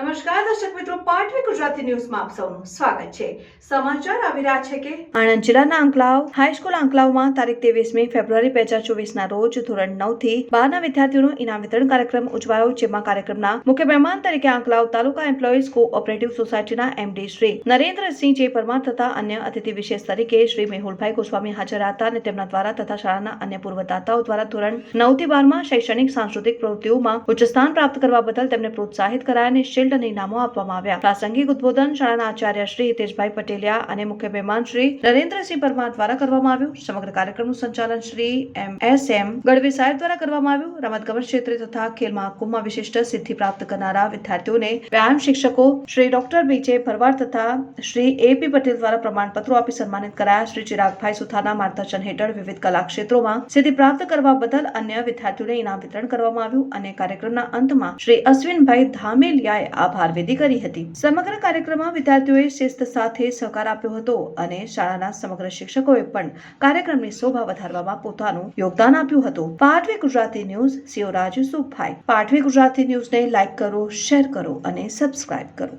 નમસ્કાર, દર્શક મિત્રો પાટવી ગુજરાતી ન્યૂઝમાં આપ સૌનું સ્વાગત છે. સમાચાર આવી રહ્યા છે કે આણંદ જિલ્લાના અંકલાવ હાઈસ્કૂલ અંકલાવમાં તારીખ ત્રેવીસમી ફેબ્રુઆરી બે હજાર ચોવીસના રોજ ધોરણ નવથી બારના વિદ્યાર્થીઓનો ઇનામ વિતરણ કાર્યક્રમ ઉજવાયો, જેમાં કાર્યક્રમના મુખ્ય મહેમાન તરીકે અંકલાવ તાલુકા એમ્પ્લોઈઝ કોઓપરેટિવ સોસાયટીના એમડી શ્રી નરેન્દ્રસિંહ જે પરમાર તથા અન્ય અતિથિ વિશેષ તરીકે શ્રી મેહુલભાઈ ગોસ્વામી હાજર હતા અને તેમના દ્વારા તથા શાળાના અન્ય પૂર્વદાતાઓ દ્વારા ધોરણ નવથી બારમાં શૈક્ષણિક સાંસ્કૃતિક પ્રવૃત્તિઓમાં ઉચ્ચ સ્થાન પ્રાપ્ત કરવા બદલ તેમને પ્રોત્સાહિત કરાયા અને શિલ્ડ અને ઇનામો આપવામાં આવ્યા. પ્રાસંગિક ઉદબોધન શાળાના આચાર્ય શ્રી હિતેશભાઈ પટેલિયા અને મુખ્ય મહેમાન શ્રી નરેન્દ્રસિંહ પરમાર દ્વારા કરવામાં આવ્યું. સમગ્ર કાર્યક્રમનું સંચાલન Shri M S M Gadhvi સાહેબ દ્વારા કરવામાં આવ્યું. રમતગમત ક્ષેત્રે તથા ખેલ મહાકુંભમાં વિશિષ્ટ સિદ્ધિ પ્રાપ્ત કરનારા વિદ્યાર્થીઓને વ્યાયામ શિક્ષકો શ્રી ડોક્ટર બીજે ભરવાડ તથા શ્રી એ પી પટેલ દ્વારા પ્રમાણપત્રો આપી સન્માનિત કરાયા. શ્રી ચિરાગભાઈ સુથારના માર્ગદર્શન હેઠળ વિવિધ કલા ક્ષેત્રોમાં સિદ્ધિ પ્રાપ્ત કરવા બદલ અન્ય વિદ્યાર્થીઓને ઇનામ વિતરણ કરવામાં આવ્યું અને કાર્યક્રમના અંતમાં શ્રી અશ્વિનભાઈ ધામેલિયાએ આભાર વિધિ કરી હતી. સમગ્ર કાર્યક્રમમાં વિદ્યાર્થીઓએ શિસ્ત સાથે સહકાર આપ્યો હતો અને શાળાના સમગ્ર શિક્ષકોએ પણ કાર્યક્રમની શોભા વધારવામાં પોતાનું યોગદાન આપ્યું હતું. પાઠવી ગુજરાતી ન્યૂઝ સિયોરાજ સુખભાઈ પાઠવી ગુજરાતી ન્યૂઝને લાઈક કરો, શેર કરો અને સબસ્ક્રાઇબ કરો.